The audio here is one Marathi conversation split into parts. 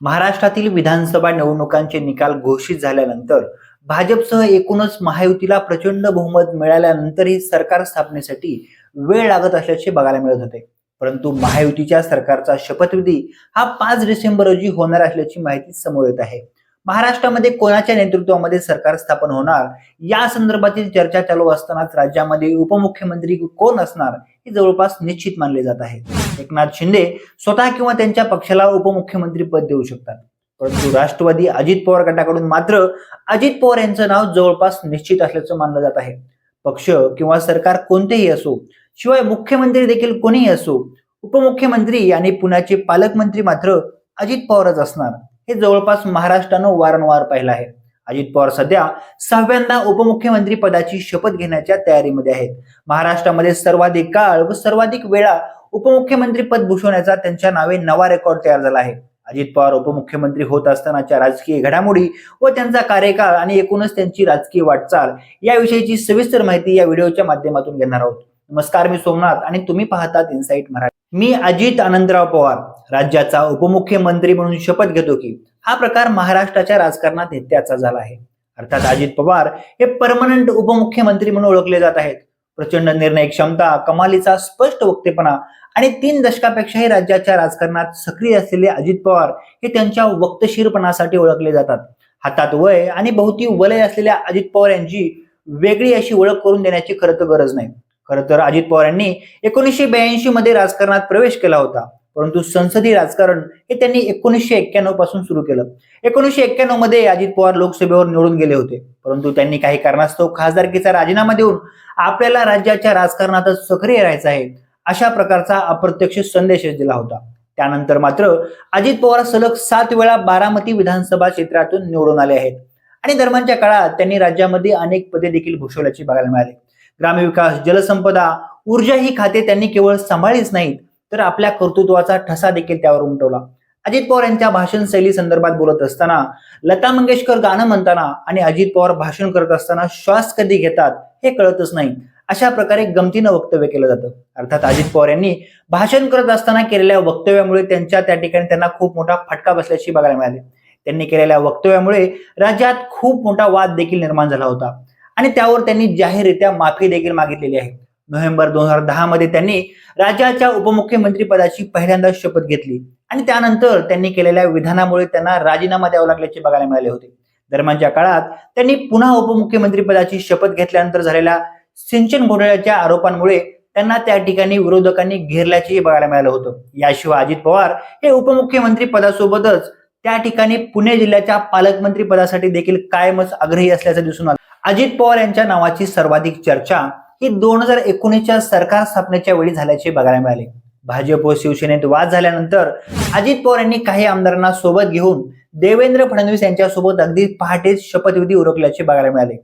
महाराष्ट्रातील विधानसभा निवडणुकांचे निकाल घोषित झाल्यानंतर भाजपसह एकूणच महायुतीला प्रचंड बहुमत मिळाल्यानंतरही सरकार स्थापनेसाठी वेळ लागत असल्याचे बघायला मिळत होते. परंतु महायुतीच्या सरकारचा शपथविधी हा पाच डिसेंबर रोजी होणार असल्याची माहिती समोर येत आहे. महाराष्ट्रामध्ये कोणाच्या नेतृत्वामध्ये सरकार स्थापन होणार? या संदर्भातील चर्चा चालू असतानाच राज्यामध्ये उपमुख्यमंत्री कोण असणार? हे जवळपास निश्चित मानले जात आहे. एकनाथ शिंदे स्वतः किंवा त्यांच्या पक्षाला उपमुख्यमंत्री पद देऊ शकतात. परंतु राष्ट्रवादी अजित पवार गटाकडून मात्र अजित पवार यांचं नाव जवळपास निश्चित असल्याचं मानलं जात आहे. पक्ष किंवा सरकार कोणतेही असो शिवाय मुख्यमंत्री देखील कोणीही असो उपमुख्यमंत्री आणि पुण्याचे पालकमंत्री मात्र अजित पवारच असणार. हे जवळपास महाराष्ट्रानं वारंवार पाहिलं आहे. अजित पवार सध्या सहाव्यांदा उपमुख्यमंत्री पदाची शपथ घेण्याच्या तयारीमध्ये आहेत. महाराष्ट्रामध्ये सर्वाधिक काळ व सर्वाधिक वेळा उपमुख्यमंत्री पद भूषवण्याचा त्यांच्या नावे नवा रेकॉर्ड तयार झाला आहे. अजित पवार उपमुख्यमंत्री होत असतानाच्या राजकीय घडामोडी व त्यांचा कार्यकाळ आणि एकूणच त्यांची राजकीय वाटचाल याविषयीची सविस्तर माहिती या व्हिडिओच्या माध्यमातून घेणार आहोत. नमस्कार मी सोमनाथ आणि तुम्ही पाहतात इन्साइट मराठी. मी अजित आनंदराव पवार राज्याचा उपमुख्यमंत्री म्हणून शपथ घेतो की हा प्रकार महाराष्ट्राच्या राजकारणात नित्याचा झाला आहे. अर्थात अजित पवार हे परमनंट उपमुख्यमंत्री म्हणून ओळखले जात आहेत. प्रचंड निर्णय क्षमता कमालीचा स्पष्ट वक्तेपणा आणि तीन दशकापेक्षाही राज्याच्या राजकारणात सक्रिय असलेले अजित पवार हे त्यांच्या वक्तशीरपणासाठी ओळखले जातात. हातात वय आणि भोवती वलय असलेल्या अजित पवार यांची वेगळी अशी ओळख करून देण्याची खरं तर गरज नाही. खरं तर अजित पवार यांनी एकोणीसशे ब्याऐंशी मध्ये राजकारणात प्रवेश केला होता. परंतु संसदीय राजकारण हे त्यांनी एकोणीसशे एक्क्याण्णवपासून सुरू केलं. एकोणीसशे एक्क्याण्णवमध्ये अजित पवार लोकसभेवर निवडून गेले होते. परंतु त्यांनी काही कारणास्तव खासदारकीचा राजीनामा देऊन आपल्याला राज्याच्या राजकारणातच सक्रिय राहायचं आहे अशा प्रकारचा अप्रत्यक्ष संदेश दिला होता. त्यानंतर मात्र अजित पवार सलग सात वेळा बारामती विधानसभा क्षेत्रातून निवडून आले आहेत. आणि दरम्यानच्या काळात त्यांनी राज्यामध्ये अनेक पदे देखील भूषवल्याची बघायला मिळाली. ग्रामविकास जलसंपदा ऊर्जा ही खाते त्यांनी केवळ सांभाळलीच नाहीत तर आपल्या कर्तृत्वाचा ठसा देखील त्यावर उमटवला. अजित पवार यांच्या भाषण शैली संदर्भात बोलत असताना लता मंगेशकर गाणं म्हणताना आणि अजित पवार भाषण करत असताना श्वास कधी घेतात हे कळतच नाही. अशा प्रकारे गमतीनं वक्तव्य केलं जातं. अर्थात अजित पवार यांनी भाषण करत असताना केलेल्या वक्तव्यामुळे त्यांच्या त्या ठिकाणी त्यांना खूप मोठा फटका बसल्याची बघायला मिळाली. त्यांनी केलेल्या वक्तव्यामुळे राज्यात खूप मोठा वाद देखील निर्माण झाला होता. आणि त्यावर त्यांनी जाहीररित्या माफी देखील मागितलेली आहे. नोव्हेंबर दोन हजार दहा मध्ये त्यांनी राज्याच्या उपमुख्यमंत्री पदाची पहिल्यांदा शपथ घेतली. आणि त्यानंतर त्यांनी केलेल्या विधानामुळे त्यांना राजीनामा द्यावा लागल्याचे बघायला मिळाले होते. दरम्यानच्या काळात त्यांनी पुन्हा उपमुख्यमंत्री पदाची शपथ घेतल्यानंतर झालेल्या सिंचन घोटाळ्याच्या आरोपांमुळे त्यांना त्या ठिकाणी विरोधकांनी घेरल्याचेही बघायला मिळालं होतं. याशिवाय अजित पवार हे उपमुख्यमंत्री पदासोबतच त्या ठिकाणी पुणे जिल्ह्याच्या पालकमंत्री पदासाठी देखील कायमच आग्रही असल्याचं दिसून आलं. अजित पवार यांच्या नावाची सर्वाधिक चर्चा ही दोन हजार एकोणीसच्या सरकार स्थापनेच्या वेळी झाल्याचे बघायला मिळाले. भाजप व शिवसेनेत वाद झाल्यानंतर अजित पवार यांनी काही आमदारांना सोबत घेऊन देवेंद्र फडणवीस यांच्यासोबत अगदी पहाटेच शपथविधी उरकल्याचे बघायला मिळाले.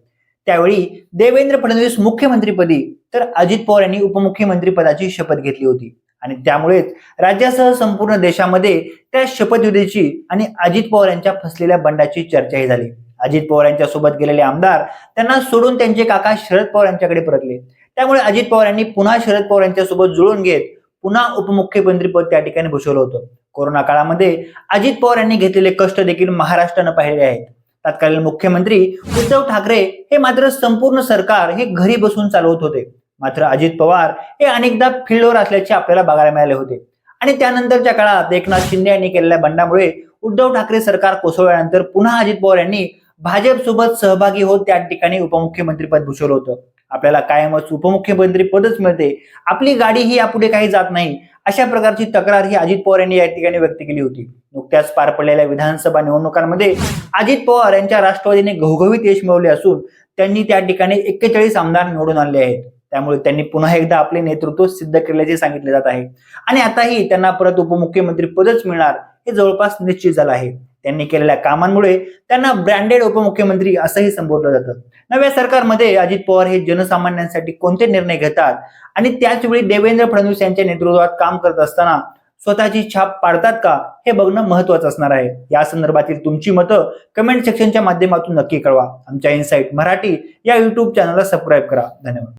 त्यावेळी देवेंद्र फडणवीस मुख्यमंत्रीपदी तर अजित पवार यांनी उपमुख्यमंत्री पदाची शपथ घेतली होती. आणि त्यामुळेच राज्यासह संपूर्ण देशामध्ये त्या शपथविधीची आणि अजित पवार यांच्या फसलेल्या बंडाची चर्चाही झाली. अजित पवार यांच्या सोबत गेलेले आमदार त्यांना सोडून त्यांचे काका शरद पवार यांच्याकडे परतले. त्यामुळे अजित पवार यांनी पुन्हा शरद पवार यांच्या सोबत जुळून घेत पुन्हा उपमुख्यमंत्री पद त्या ठिकाणी भूषवलं होतं. कोरोना काळामध्ये अजित पवार यांनी घेतलेले कष्ट देखील महाराष्ट्रानं पाहिले आहेत. तत्कालीन मुख्यमंत्री उद्धव ठाकरे हे मात्र संपूर्ण सरकार हे घरी बसून चालवत होते. मात्र अजित पवार हे अनेकदा फील्डवर असल्याचे आपल्याला बघायला मिळाले होते. आणि त्यानंतरच्या काळात एकनाथ शिंदे यांनी केलेल्या बंडामुळे उद्धव ठाकरे सरकार कोसळल्यानंतर पुन्हा अजित पवार यांनी भाजपसोबत सहभागी होत त्या ठिकाणी उपमुख्यमंत्री पद भूषवलं होतं. आपल्याला कायमच उपमुख्यमंत्री पदच मिळते. आपली गाडी ही यापुढे काही जात नाही. अशा प्रकारची तक्रार ही अजित पवार यांनी या ठिकाणी व्यक्त केली होती. नुकत्याच पार पडलेल्या विधानसभा निवडणुकांमध्ये अजित पवार यांच्या राष्ट्रवादीने घवघवीत यश मिळवले असून त्यांनी त्या ठिकाणी एक्केचाळीस आमदार निवडून आणले आहेत. त्यामुळे त्यांनी पुन्हा एकदा आपले नेतृत्व सिद्ध केल्याचे सांगितले जात आहे. आणि आताही त्यांना परत उपमुख्यमंत्री पदच मिळणार हे जवळपास निश्चित झालं आहे. त्यांनी केलेल्या कामांमुळे त्यांना ब्रँडेड उपमुख्यमंत्री असंही संबोधलं जातं. नव्या सरकारमध्ये अजित पवार हे जनसामान्यांसाठी कोणते निर्णय घेतात? आणि त्याचवेळी देवेंद्र फडणवीस यांच्या नेतृत्वात काम करत असताना स्वतःची छाप पाडतात का? हे बघणं महत्वाचं असणार आहे. या संदर्भातील तुमची मतं कमेंट सेक्शनच्या माध्यमातून नक्की कळवा. आमच्या इनसाईट मराठी या युट्यूब चॅनलला सबस्क्राईब करा. धन्यवाद.